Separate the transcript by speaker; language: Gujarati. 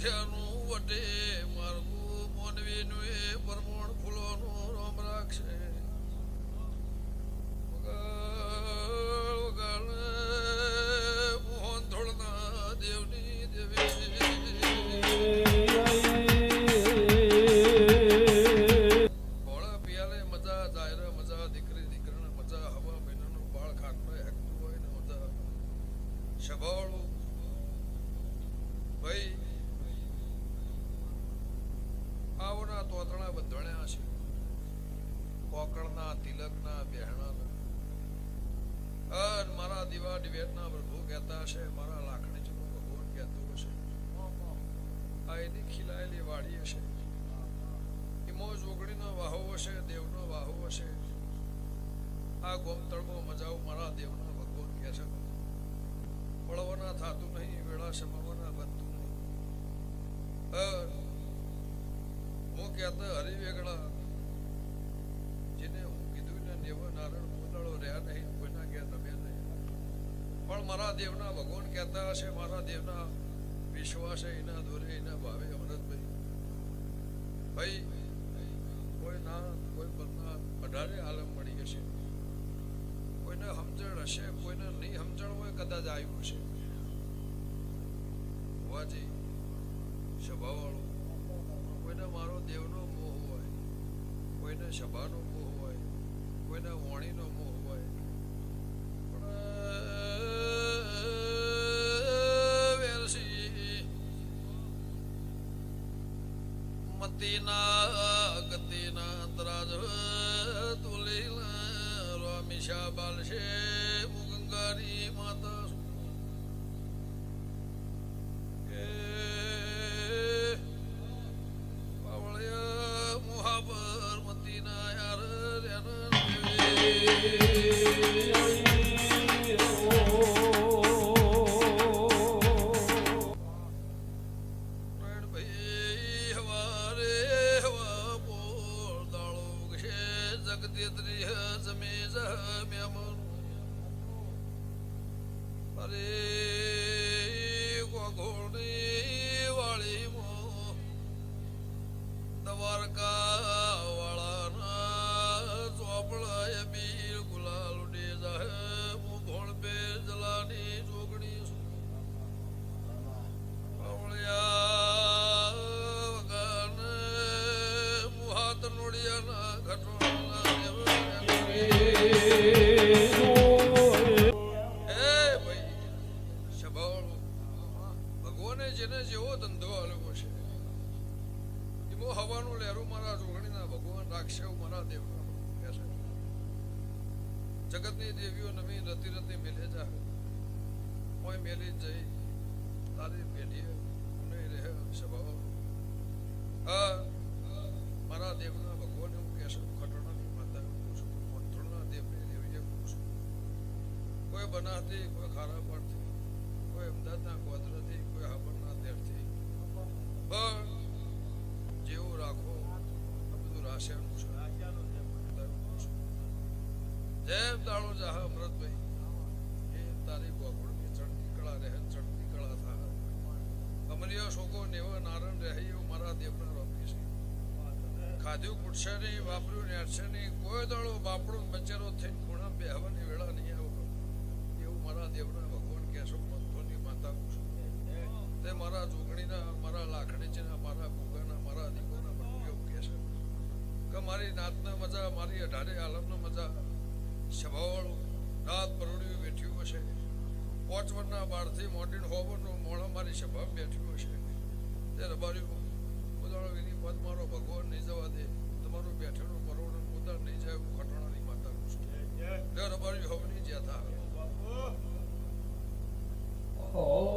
Speaker 1: ઠેઠિયાનું વટે માર્ગું મોનવીનું એ પરમોણ ફૂલોનું રોમ રાખશે. મોહન ધોળના દેવની દેવી. ભોળા બહેણાના અન મારા દીવા ડિબેટના પ્રભુ કહેતા હશે, મારા લાખણી ચલો ભગવાન કહેતો છે. પડવાના થાતું નહીં, વેળા સમાવવાના બનતું નહીં. હું કહેતા હરિવેગળા, જેને હું કીધું ને નારાયણ પોતાળો રહ્યા નહીં, કોઈના ઘેર રમ્યા નહીં. પણ મારા દેવના ભગવાન કહેતા હશે મારા દેવના વિશ્વાસ એના દોરે એના ભાવે અમૃતભાઈ ભાઈ કોઈ ના અઢારે આલમ મળી હશે કોઈને સમજણ હશે, કોઈને નહીં સમજણ હોય, કદાચ આવ્યું હશે. હોવાથી સભાવાળો, કોઈને મારો દેવનો મોહ હોય, કોઈને સભાનો મોહ હોય કોઈને વાણીનો મોહ હોય. મતીના ગતિના ત્રાજ તુલીલા રોમિશા બાલશે મુગંગારી માતા રેના ભાઈ જેને જેવો ધંધો આલ્યો છે, એમો હવાનું લહેરું મારા રોગણીના ભગવાન રાખશે મારા દેવના જગતની દેવીઓ નવી રતી રતી મેલે જા. કોઈ મેલી જઈ તારી પેઢી રહે સભાઓ હા, મારા દેવના કોઈ બનાતી, કોઈ ખારા પડતી, કોઈ અમદાવાદના કોઈ હાબરના તેરથી પણ જેવું રાખો, આ બધું રાશિયાનું છે. જેમ દાણો જાહ અમૃતભાઈ. એ તારી ગોગળની ચડતી રહે ચડતી કળા થાય. અમરીય શોકો નેવો નારણ રહે, એવું મારા દેવના રોપી છે. ખાધ્યું કુટશે નહીં, વાપર્યું નેટશે નહીં, કોઈ દાડો બાપડું મારા જોગણીના, મારા લાખણીચીના મારા ભોગાના, મારા દીકોના બધું એવું કહે છે. કે મારી નાતના મજા, મારી અઢારે આલમનો મજા સ્વભાવવાળું રાત પરોડ્યું બેઠ્યું હશે. પાંચ વર્ષના બારથી મોડીન હોવાનું મોણા મારી સભામાં બેઠ્યું હશે. તે રબાર્યું ઉદાહરણ વિધિ પદ મારો ભગવાન નહીં જવા દે.